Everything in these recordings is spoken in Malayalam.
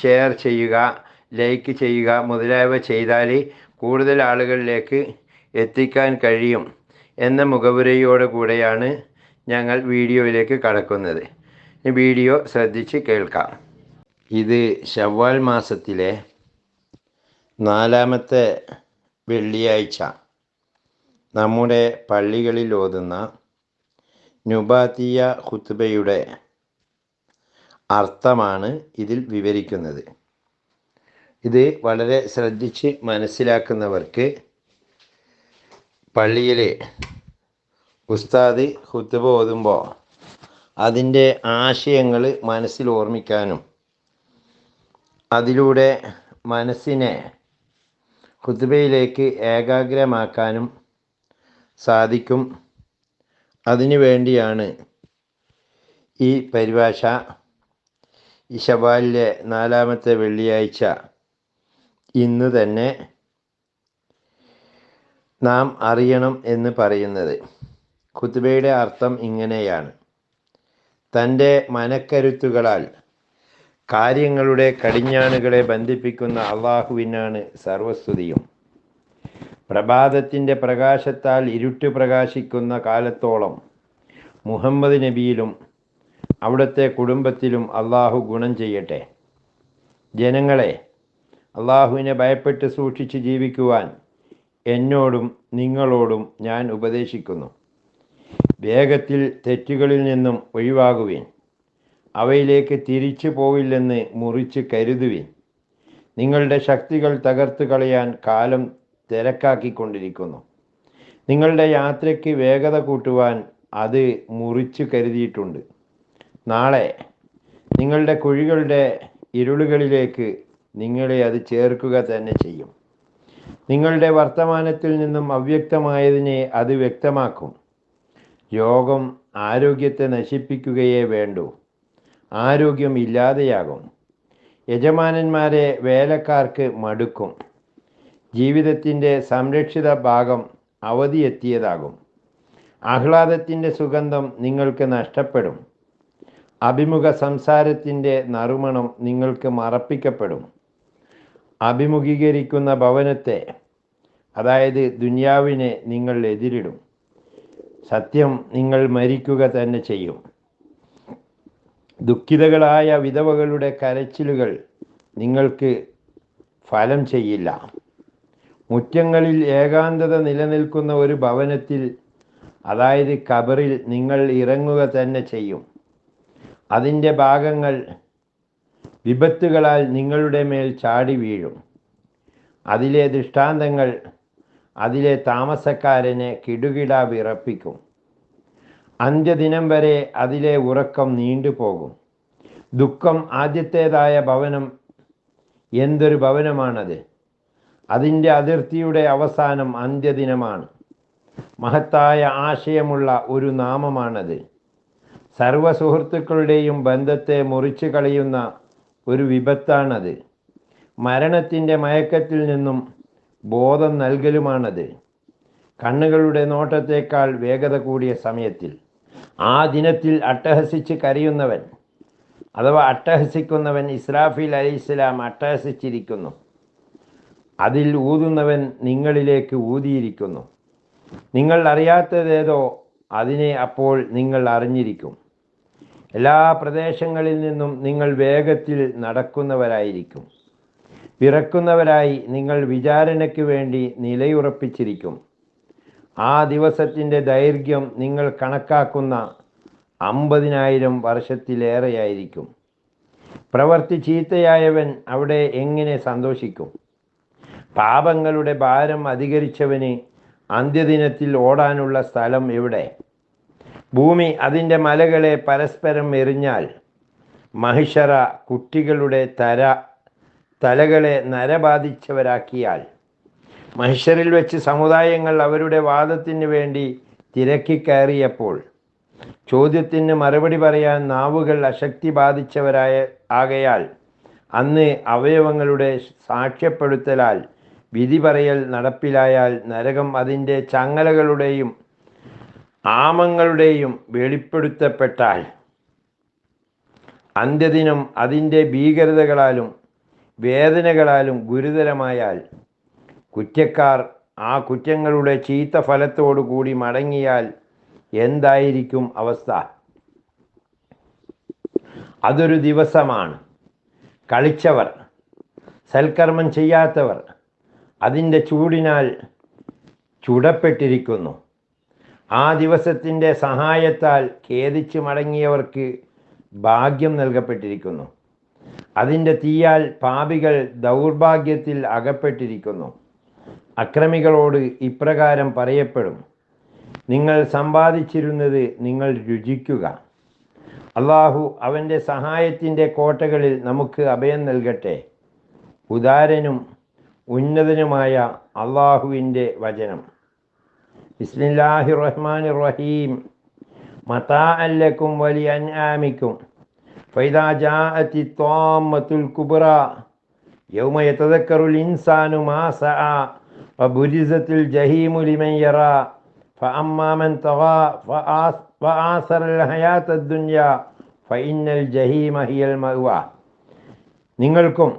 ഷെയർ ചെയ്യുക ലൈക്ക് ചെയ്യുക മുതലായവ ചെയ്താൽ കൂടുതൽ ആളുകളിലേക്ക് എത്തിക്കാൻ കഴിയും എന്ന മുഖവുരയോടെ കൂടെയാണ് ഞങ്ങൾ വീഡിയോയിലേക്ക് കടക്കുന്നത്. വീഡിയോ ശ്രദ്ധിച്ച് കേൾക്കാം. ഇത് ഷവ്വാൽ മാസത്തിലെ നാലാമത്തെ വെള്ളിയാഴ്ച. നമ്മുടെ പള്ളികളിൽ ഓതുന്ന നുബാത്തിയ ഖുത്ബയുടെ അർത്ഥമാണ് ഇതിൽ വിവരിക്കുന്നത്. ഇത് വളരെ ശ്രദ്ധിച്ച് മനസ്സിലാക്കുന്നവർക്ക് പള്ളിയിലെ ഉസ്താദ് ഖുത്ബ ഓതുമ്പോൾ അതിന്റെ ആശയങ്ങൾ മനസ്സിൽ ഓർമ്മിക്കാനും അതിലൂടെ മനസ്സിനെ ഖുത്ബയിലേക്ക് ഏകാഗ്രമാക്കാനും സാധിക്കും. അതിനു വേണ്ടിയാണ് ഈ പരിഭാഷ ഈ ശവാലിലെ നാലാമത്തെ വെള്ളിയാഴ്ച. ഇന്ന് തന്നെ നാം അറിയണം എന്ന് പറയുന്നത്. കുത്തുബയുടെ അർത്ഥം ഇങ്ങനെയാണ്. തന്റെ മനക്കരുത്തുകളാൽ കാര്യങ്ങളുടെ കടിഞ്ഞാണുകളെ ബന്ധിപ്പിക്കുന്ന അള്ളാഹുവിനാണ് സർവസ്തുതിയും. പ്രഭാതത്തിന്റെ പ്രകാശത്താൽ ഇരുട്ട് പ്രകാശിക്കുന്ന കാലത്തോളം മുഹമ്മദ് നബിയിലും അവിടുത്തെ കുടുംബത്തിലും അള്ളാഹു ഗുണം ചെയ്യട്ടെ. ജനങ്ങളെ അള്ളാഹുവിനെ ഭയപ്പെട്ട് സൂക്ഷിച്ച് ജീവിക്കുവാൻ എന്നോടും നിങ്ങളോടും ഞാൻ ഉപദേശിക്കുന്നു. വേഗത്തിൽ തെറ്റുകളിൽ നിന്നും ഒഴിവാകുവിൻ. അവയിലേക്ക് തിരിച്ചു പോവില്ലെന്ന് മുറിച്ച് കരുതുവിൻ. നിങ്ങളുടെ ശക്തികൾ തകർത്ത് കളയാൻ കാലം തിരക്കാക്കിക്കൊണ്ടിരിക്കുന്നു. നിങ്ങളുടെ യാത്രയ്ക്ക് വേഗത കൂട്ടുവാൻ അത് മുറിച്ചു കരുതിയിട്ടുണ്ട്. നാളെ നിങ്ങളുടെ കുഴികളുടെ ഇരുളുകളിലേക്ക് നിങ്ങളെ അത് ചേർക്കുക തന്നെ ചെയ്യും. നിങ്ങളുടെ വർത്തമാനത്തിൽ നിന്നും അവ്യക്തമായതിനെ അത് വ്യക്തമാക്കും. യോഗം ആരോഗ്യത്തെ നശിപ്പിക്കുകയേ വേണ്ടൂ. ആരോഗ്യം ഇല്ലാതെയാകും. യജമാനന്മാരെ വേലക്കാർക്ക് മടുക്കും. ജീവിതത്തിന്റെ സംരക്ഷിത ഭാഗം അവധിയെത്തിയതാകും. ആഹ്ലാദത്തിന്റെ സുഗന്ധം നിങ്ങൾക്ക് നഷ്ടപ്പെടും. അഭിമുഖ സംസാരത്തിന്റെ നറുമണം നിങ്ങൾക്ക് മറപ്പിക്കപ്പെടും. അഭിമുഖീകരിക്കുന്ന ഭവനത്തെ അതായത് ദുന്യാവിനെ നിങ്ങൾ എതിരിടും. സത്യം നിങ്ങൾ മരിക്കുക തന്നെ ചെയ്യും. ദുഃഖിതകളായ വിധവകളുടെ കരച്ചിലുകൾ നിങ്ങൾക്ക് ഫലം ചെയ്യില്ല. മുറ്റങ്ങളിൽ ഏകാന്തത നിലനിൽക്കുന്ന ഒരു ഭവനത്തിൽ അതായത് കബറിൽ നിങ്ങൾ ഇറങ്ങുക തന്നെ ചെയ്യും. അതിന്റെ ഭാഗങ്ങൾ വിപത്തുകളാൽ നിങ്ങളുടെ മേൽ ചാടി വീഴും. അതിലെ ദൃഷ്ടാന്തങ്ങൾ അതിലെ താമസക്കാരനെ കിടുകിട വിറപ്പിക്കും. അന്ത്യദിനം വരെ അതിലെ ഉറക്കം നീണ്ടുപോകും. ദുഃഖം ആദ്യത്തേതായ ഭവനം എന്തൊരു ഭവനമാണത്? അതിന്റെ അതിർത്തിയുടെ അവസാനം അന്ത്യദിനമാണ്. മഹത്തായ ആശയമുള്ള ഒരു നാമമാണത്. സർവ സുഹൃത്തുക്കളുടെയും ബന്ധത്തെ മുറിച്ചു കളയുന്ന ഒരു വിപത്താണത്. മരണത്തിന്റെ മയക്കത്തിൽ നിന്നും ബോധം നൽകലുമാണത്. കണ്ണുകളുടെ നോട്ടത്തേക്കാൾ വേഗത കൂടിയ സമയത്തിൽ. ആ ദിനത്തിൽ അട്ടഹസിച്ച് കരയുന്നവൻ അഥവാ അട്ടഹസിക്കുന്നവൻ ഇസ്രാഫീൽ അലൈഹിസ്സലാം അട്ടഹസിച്ചിരിക്കുന്നു. അതിൽ ഊതുന്നവൻ നിങ്ങളിലേക്ക് ഊതിയിരിക്കുന്നു. നിങ്ങൾ അറിയാത്തതേതോ അതിനെ അപ്പോൾ നിങ്ങൾ അറിഞ്ഞിരിക്കും. എല്ലാ പ്രദേശങ്ങളിൽ നിന്നും നിങ്ങൾ വേഗത്തിൽ നടക്കുന്നവരായിരിക്കും. പിറക്കുന്നവരായി നിങ്ങൾ വിചാരണയ്ക്ക് വേണ്ടി നിലയുറപ്പിച്ചിരിക്കും. ആ ദിവസത്തിന്റെ ദൈർഘ്യം നിങ്ങൾ കണക്കാക്കുന്ന അമ്പതിനായിരം വർഷത്തിലേറെയായിരിക്കും. പ്രവർത്തി ചീത്തയായവൻ അവിടെ എങ്ങനെ സന്തോഷിക്കും? പാപങ്ങളുടെ ഭാരം അധികരിച്ചവന് അന്ത്യദിനത്തിൽ ഓടാനുള്ള സ്ഥലം എവിടെ? ഭൂമി അതിന്റെ മലകളെ പരസ്പരം എറിഞ്ഞാൽ മഹിഷറ കുട്ടികളുടെ തര തലകളെ നരബാധിച്ചവരാക്കിയാൽ മഹിഷറിൽ വെച്ച് സമുദായങ്ങൾ അവരുടെ വാദത്തിന് വേണ്ടി തിരക്കി കയറിയപ്പോൾ ചോദ്യത്തിന് മറുപടി പറയാൻ നാവുകൾ അശക്തി ബാധിച്ചവരായ ആകയാൽ അന്ന് അവയവങ്ങളുടെ സാക്ഷ്യപ്പെടുത്തലാൽ വിധി പറയൽ നടപ്പിലായാൽ നരകം അതിന്റെ ചങ്ങലകളുടെയും ആമങ്ങളുടെയും വെളിപ്പെടുത്തപ്പെട്ടാൽ അന്ത്യദിനം അതിന്റെ ഭീകരതകളാലും വേദനകളാലും ഗുരുതരമായാൽ കുറ്റക്കാർ ആ കുറ്റങ്ങളുടെ ചീത്ത ഫലത്തോടു കൂടി മടങ്ങിയാൽ എന്തായിരിക്കും അവസ്ഥ? അതൊരു ദിവസമാണ്. കളിച്ചവർ സൽക്കർമ്മം ചെയ്യാത്തവർ അതിന്റെ ചൂടിനാൽ ചുടപ്പെട്ടിരിക്കുന്നു. ആ ദിവസത്തിന്റെ സഹായത്താൽ ഖേദിച്ച് മടങ്ങിയവർക്ക് ഭാഗ്യം നൽകപ്പെട്ടിരിക്കുന്നു. അതിന്റെ തീയാൽ പാപികൾ ദൗർഭാഗ്യത്തിൽ അകപ്പെട്ടിരിക്കുന്നു. അക്രമികളോട് ഇപ്രകാരം പറയപ്പെടും. നിങ്ങൾ സമ്പാദിച്ചിരുന്നത് നിങ്ങൾ രുചിക്കുക. അള്ളാഹു അവന്റെ സഹായത്തിന്റെ കോട്ടകളിൽ നമുക്ക് അഭയം നൽകട്ടെ. ഉദാരനും ഉന്നതനുമായ അള്ളാഹുവിന്റെ വചനം. ബിസ്മില്ലാഹി റഹ്മാൻ റഹീം മതാ അല്ലക്കും വലിയ അൻആമിക്കും فإذا جاءت الطامة الكبرى يوم يتذكر الإنسان ما سعى وبرزت الجحيم لمن يرى فأما من طغى فآث- فآثر الحياة الدنيا فإن الجحيم هي المأوى നിങ്ങൾക്കും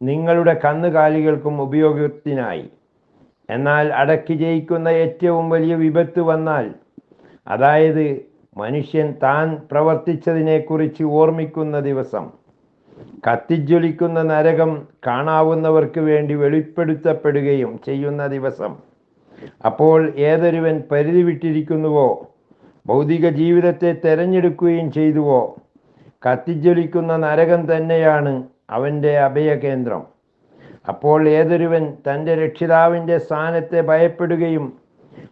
നിങ്ങളുടെ കന്നുകാലികൾക്കും ഉപയോഗത്തിനായി എന്നാൽ അടക്കി ജയിക്കുന്ന ഏറ്റവും വലിയ വിപത്ത് വന്നാൽ അതായത് മനുഷ്യൻ താൻ പ്രവർത്തിച്ചതിനെക്കുറിച്ച് ഓർമ്മിക്കുന്ന ദിവസം കത്തിജ്വലിക്കുന്ന നരകം കാണാവുന്നവർക്ക് വേണ്ടി വെളിപ്പെടുത്തപ്പെടുകയും ചെയ്യുന്ന ദിവസം. അപ്പോൾ ഏതൊരുവൻ പരിധി വിട്ടിരിക്കുന്നുവോ? ഭൗതിക ജീവിതത്തെ തെരഞ്ഞെടുക്കുകയും ചെയ്തുവോ? കത്തിജ്വലിക്കുന്ന നരകം തന്നെയാണ് അവന്റെ അഭയകേന്ദ്രം. അപ്പോൾ ഏതൊരുവൻ തന്റെ രക്ഷിതാവിന്റെ സ്ഥാനത്തെ ഭയപ്പെടുകയും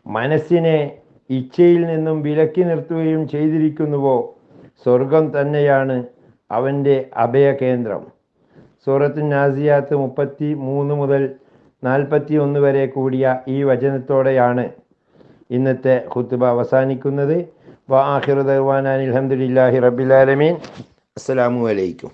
മനസ്സിനെ ഇച്ഛയിൽ നിന്നും വിലക്കി നിർത്തുകയും ചെയ്തിരിക്കുന്നുവോ? സ്വർഗം തന്നെയാണ് അവന്റെ അഭയകേന്ദ്രം. സൂറത്ത് നാസിയാത്ത് മുപ്പത്തി മൂന്ന് മുതൽ നാൽപ്പത്തി ഒന്ന് വരെ കൂടിയ ഈ വചനത്തോടെയാണ് ഇന്നത്തെ ഖുത്തുബ അവസാനിക്കുന്നത്. വാഹിറുദാൻ അലഹമുല്ലാഹി റബിലാലമീൻ അസ്സലാമു അലൈക്കും.